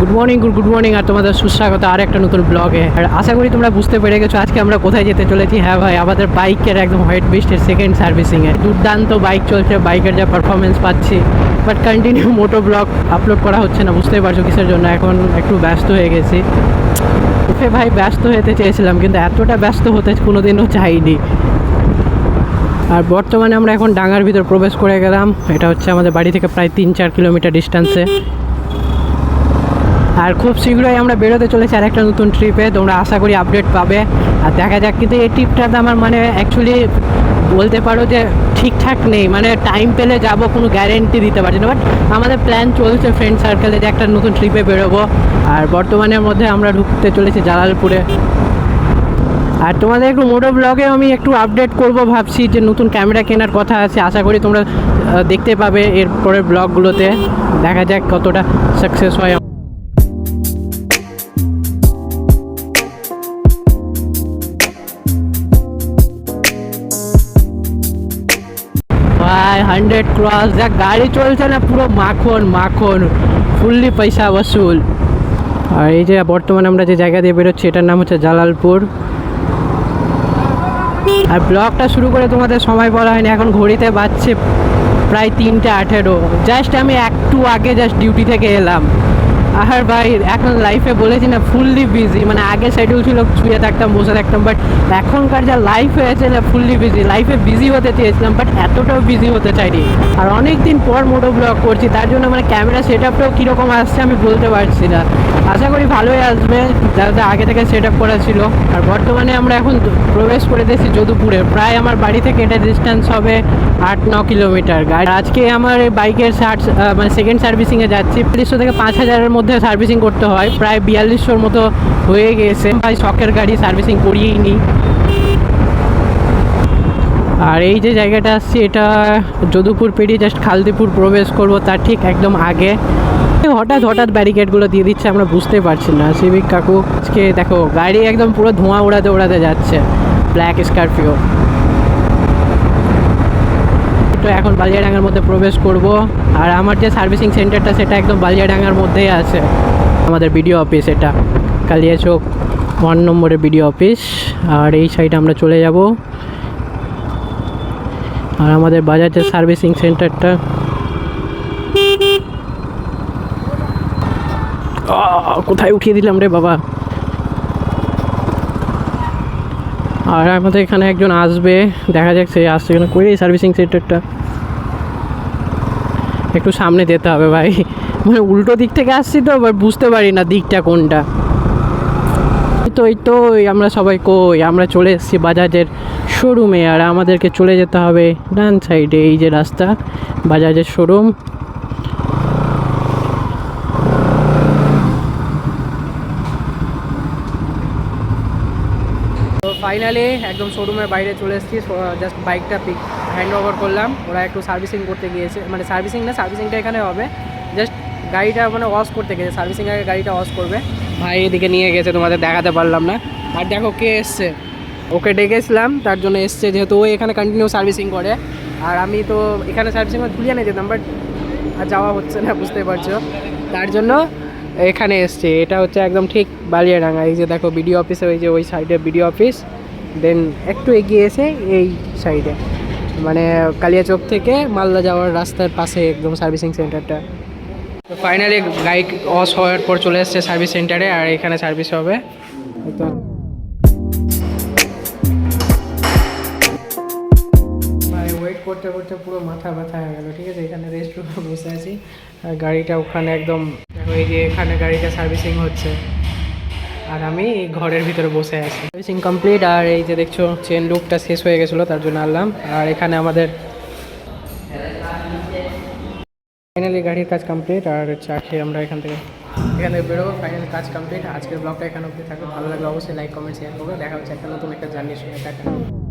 Good morning good good morning আর তোমাদের সুস্বাগত আর একটা নতুন ব্লগে আর আশা করি তোমরা বুঝতে পেরে গেছো, আজকে আমরা কোথায় যেতে চলেছি? হ্যাঁ ভাই, আমাদের বাইকের একদম হোয়াইট বিস্টের সেকেন্ড সার্ভিসিংয়ে দুর্দান্ত বাইক চলছে, বাইকের যা পারফরমেন্স পাচ্ছি। But continue moto vlog upload করা হচ্ছে না, বুঝতেই পারছ কিসের জন্য, এখন একটু ব্যস্ত হয়ে গেছি। ওকে ভাই, ব্যস্ত হতে চেয়েছিলাম, কিন্তু এতটা ব্যস্ত হতে কোনোদিনও চাইনি। আর বর্তমানে আমরা এখন ডাঙ্গার ভিতর প্রবেশ করে গেলাম, এটা হচ্ছে আমাদের বাড়ি থেকে প্রায় তিন চার কিলোমিটার ডিস্টেন্সে আর খুব শীঘ্রই আমরা বেরোতে চলেছি আর একটা নতুন ট্রিপে তোমরা আশা করি আপডেট পাবে। আর দেখা যাক, কিন্তু এই ট্রিপটাতে আমার মানে অ্যাকচুয়ালি বলতে পারো যে ঠিকঠাক নেই। মানে টাইম পেলে যাব, কোনো গ্যারেন্টি দিতে পারছি না। বাট আমাদের প্ল্যান চলছে ফ্রেন্ড সার্কেলে যে একটা নতুন ট্রিপে বেরোবো। আর বর্তমানের মধ্যে আমরা ঢুকতে চলেছি জালালপুরে। আর তোমাদের একটু মোটো ব্লগে আমি একটু আপডেট করব ভাবছি যে নতুন ক্যামেরা কেনার কথা আছে। আশা করি তোমরা দেখতে পাবে এরপরের ব্লগগুলোতে দেখা যাক কতটা সাকসেস হয় হান্ড্রেড ক্রস যা গাড়ি চলছে না, পুরো মাখন মাখন ফুললি পয়সা বসুল আর এই যে বর্তমানে আমরা যে জায়গা দিয়ে বেরোচ্ছি, এটার নাম হচ্ছে জালালপুর। আর ব্লগটা শুরু করে তোমাদের সময় বলা হয়নি, এখন ঘড়িতে বাজছে প্রায় তিনটে আঠেরো। জাস্ট আমি একটু আগে জাস্ট ডিউটি থেকে এলাম। আর ভাই, এখন লাইফে বলেছি না ফুললি বিজি মানে আগে শিডিউল ছিল শুয়ে থাকতাম, বসে থাকতাম বাট এখনকার যা লাইফ হয়েছে না ফুললি বিজি লাইফে বিজি হতে চেয়েছিলাম বাট এতটাও বিজি হতে চাইনি। আর অনেক দিন পর মোটো ব্লগ করছি, তার জন্য মানে ক্যামেরা সেট আপটাও কীরকম আসছে আমি বলতে পারছি না। আশা করি ভালোই আসবে যাতে আগে থেকে সেট আপ করা ছিল। আর বর্তমানে আমরা এখন প্রবেশ করে দিয়েছি যদুপুরে প্রায় আমার বাড়ি থেকে এটা ডিস্টেন্স হবে আট, ন কিলোমিটার আজকে আমার বাইকের ষাট মানে সেকেন্ড সার্ভিসিংয়ে যাচ্ছি। বিয়াল্লিশশো থেকে পাঁচ হাজারের মধ্যে সার্ভিসিং করতে হয়। প্রায় বিয়াল্লিশশোর মতো হয়ে গেছে। ভাই, শখের গাড়ি সার্ভিসিং করিয়েই নিই আর এই যে জায়গাটা আসছি এটা যদুপুর পেরিয়ে জাস্ট খালদিপুর প্রবেশ করব তার ঠিক একদম আগে। হঠাৎ হঠাৎ ব্যারিকেডগুলো দিয়ে দিচ্ছে, আমরা বুঝতে পারছি না। সিভিক কাকু, আজকে দেখো, গাড়ি একদম পুরো ধোঁয়া উড়াতে উড়াতে যাচ্ছে। ব্ল্যাক স্করপিও এখন বালিয়াডাঙ্গার মধ্যে প্রবেশ করব। আর আমার যে সার্ভিসিং সেন্টারটা, সেটা একদম বালিয়াডাঙ্গার মধ্যেই আছে। আমাদের বিডিও অফিস এটা। কালিয়াচক ওয়ান নম্বরের বিডিও অফিস। আর এই সাইডে আমরা চলে যাব। আর আমাদের বাজাজের সার্ভিসিং সেন্টারটা। কোথায় উঠিয়ে দিলাম রে বাবা? আর আমাদের এখানে একজন আসবে। দেখা যাক সে আসছে কিনা। কই সার্ভিসিং সেন্টারটা? একটু সামনে যেতে হবে ভাই। মানে উল্টো দিক থেকে আসছি তো এবার বুঝতে পারি না দিকটা কোনটা। তো, এই তো আমরা সবাই কই? আমরা চলে এসেছি বাজাজের শোরুমে আর আমাদেরকে চলে যেতে হবে ডান সাইডে এই যে রাস্তা, বাজাজের শোরুম ফাইনালি একদম শোরুমের বাইরে চলে এসেছি জাস্ট বাইকটা পিক হ্যান্ড ওভার করলাম। ওরা একটু সার্ভিসিং করতে গিয়েছে মানে সার্ভিসিং না সার্ভিসিংটা এখানে হবে। জাস্ট গাড়িটা মানে ওয়াশ করতে গেছে সার্ভিসিং আগে গাড়িটা ওয়াশ করবে। ভাই এদিকে নিয়ে গেছে, তোমাদের দেখাতে পারলাম না। আর দেখো কে এসছে। ওকে ডেকেছিলাম, তার জন্য এসছে, যেহেতু ও এখানে কন্টিনিউ সার্ভিসিং করে। আর আমি তো এখানে সার্ভিসিং ধুলিয়ে নিয়ে যেতাম বাট আর যাওয়া হচ্ছে না, বুঝতে পারছ। তার জন্য এখানে এসছে। এটা হচ্ছে একদম ঠিক বালিয়াডাঙ্গা। এই যে দেখো বিডিও অফিসে ওই যে ওই সাইডে বিডিও অফিস দেন একটু এগিয়ে এসে এই সাইডে মানে কালিয়াচক থেকে মালদা যাওয়ার রাস্তার পাশে একদম সার্ভিসিং সেন্টারটা ফাইনালি বাইক অস হওয়ার পর চলে এসছে সার্ভিস সেন্টারে আর এখানে সার্ভিস হবে। তো ওয়েট করতে করতে পুরো মাথা ব্যথা হয়ে গেল। ঠিক আছে, এখানে রেস্ট রুমে বসে আছি। আর গাড়িটা ওখানে একদম এই যে এখানে গাড়িটা সার্ভিসিং হচ্ছে। আর আমি ঘরের ভিতরে বসে আছি। সার্ভিসিং কমপ্লিট আর এই যে দেখছ চেন লুকটা শেষ হয়ে গেছিল, তার জন্য আনলাম। আর এখানে আমাদের ফাইনালি গাড়ির কাজ কমপ্লিট আর চা খেয়ে আমরা এখান থেকে এখান বেরোবো ফাইনালি কাজ কমপ্লিট আজকের ব্লগটা এখানে অবধি থাকবে। ভালো লাগলে অবশ্যই লাইক কমেন্ট শেয়ার করব। দেখা হচ্ছে একটা নতুন একটা জার্নির সঙ্গে।